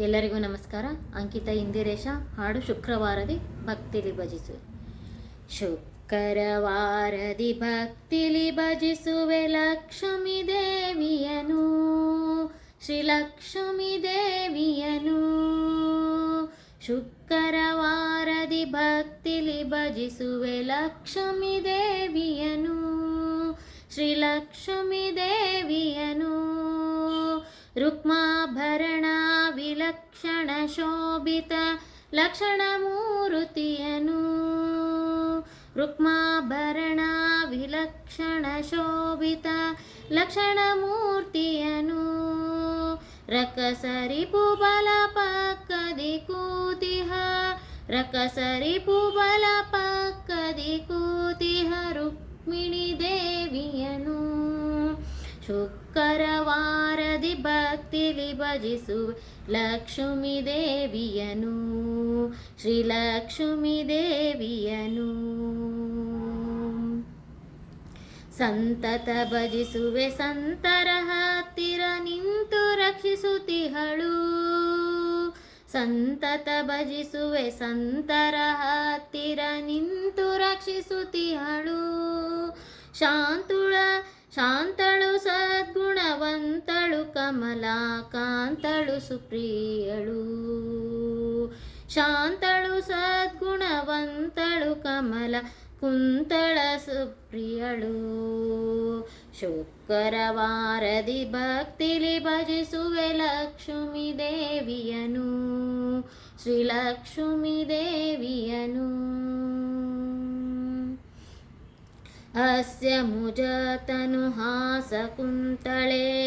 ಎಲ್ಲರಿಗೂ ನಮಸ್ಕಾರ. ಅಂಕಿತ ಇಂದಿರೇಶ, ಹಾಡು ಶುಕ್ರವಾರದಿ ಭಕ್ತಿಲಿ ಭಜಿಸು ಶುಕ್ರವಾರದಿ ಭಕ್ತಿಲಿ ಭಜಿಸುವೆ ಲಕ್ಷ್ಮೀ ದೇವಿಯನು ಶ್ರೀ ಲಕ್ಷ್ಮೀ ದೇವಿಯನು. ಶುಕ್ರವಾರದಿ ಭಕ್ತಿಲಿ ಭಜಿಸುವೆ ಲಕ್ಷ್ಮೀ ದೇವಿಯನು ಶ್ರೀ ಲಕ್ಷ್ಮೀ ದೇವಿಯನು. ರುಕ್ಮಾಭರಣ ವಿಲಕ್ಷಣ ಶೋಭಿತ ಲಕ್ಷಣ ಮೂರುತಿಯನು ರುಕ್ಮಾಭರಣ ವಿಲಕ್ಷಣ ಶೋಭಿತ ಲಕ್ಷಣ ಮೂರ್ತಿಯನು ಪುಬಲ ಪಕ್ಕದಿ ಕೂತಿಹ ರಕಸರಿ ಪುಬಲ ಪಕ್ಕದಿ ಕೂತಿಹ ರುಕ್ಮಿಣಿ ದೇವಿಯನು. ಶುಕ್ರವಾರದಿ ಭಕ್ತಿಲಿ ಭಜಿಸುವೆ ಲಕ್ಷ್ಮೀ ದೇವಿಯನು. ಶ್ರೀ ಲಕ್ಷ್ಮೀ ದೇವಿಯನು. ಸಂತತ ಭಜಿಸುವೆ ಸಂತರ ಹತ್ತಿರ ನಿಂತು ರಕ್ಷಿಸುತ್ತಿಹಳು. ಸಂತತ ಭಜಿಸುವೆ ಸಂತರ ಹತ್ತಿರ ನಿಂತು ರಕ್ಷಿಸುತ್ತಿಹಳು. ಶಾಂತುಳ ಸದ್ಗುಣವಂತಳು ಕಮಲಾಕಾಂತಳು ಸುಪ್ರಿಯಳು. ಶಾಂತಳು ಸದ್ಗುಣವಂತಳು ಕಮಲ ಕುಂತಳ ಸುಪ್ರಿಯಳು. ಶುಕ್ರವಾರದಿ ಭಕ್ತಿಲಿ ಭಜಿಸುವೆ ಲಕ್ಷ್ಮಿ ದೇವಿಯನು. ಶ್ರೀಲಕ್ಷ್ಮಿ ದೇವಿಯನು. ಅಸ್ಯ ಮುಜತನು ಹಾಸ ಕುಂತಳೆ.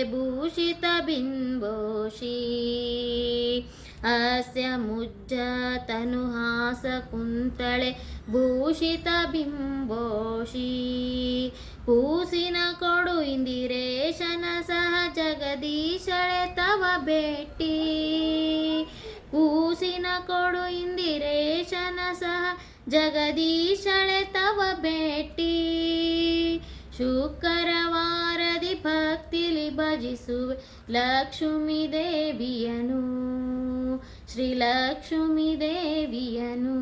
भूषितबिम्बोषी अस्य मुज्ज तनुहास कुंतळे भूषित भूषितबिम्बोषी पूसिन कोडु इन्दिरेशन सह जगदीशळे तव बेटी पूसिन कोडु इन्दिरेशन सह जगदीशळे तव बेटी शुक्रवार ಭಜಿಸುವೆ. ಲಕ್ಷ್ಮೀ ದೇವಿಯನು, ಶ್ರೀ ಲಕ್ಷ್ಮಿ ದೇವಿಯನು,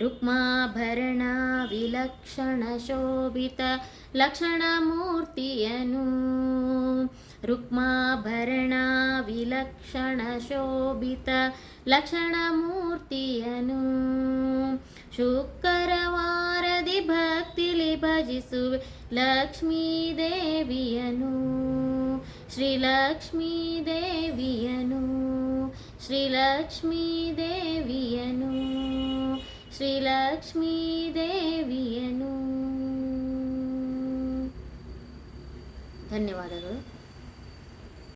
ರುಕ್ಮಾಭರಣ ವಿಲಕ್ಷಣ ಶೋಭಿತ ಲಕ್ಷಣ ಮೂರ್ತಿಯನು, ರುಕ್ಮಾಭರಣ ವಿಲಕ್ಷಣ ಶೋಭಿತ ಲಕ್ಷಣ ಮೂರ್ತಿಯನು ಶುಕ್ರವಾರದಿ ಭಕ್ತಿಲಿ ಭಜಿಸುವೆ ಲಕ್ಷ್ಮೀ ದೇವಿಯನು ಶ್ರೀ ಲಕ್ಷ್ಮೀ ದೇವಿಯನು ಶ್ರೀ ಲಕ್ಷ್ಮೀ ದೇವಿಯನು ಶ್ರೀ ಲಕ್ಷ್ಮೀ ದೇವಿಯನು ಧನ್ಯವಾದಗಳು.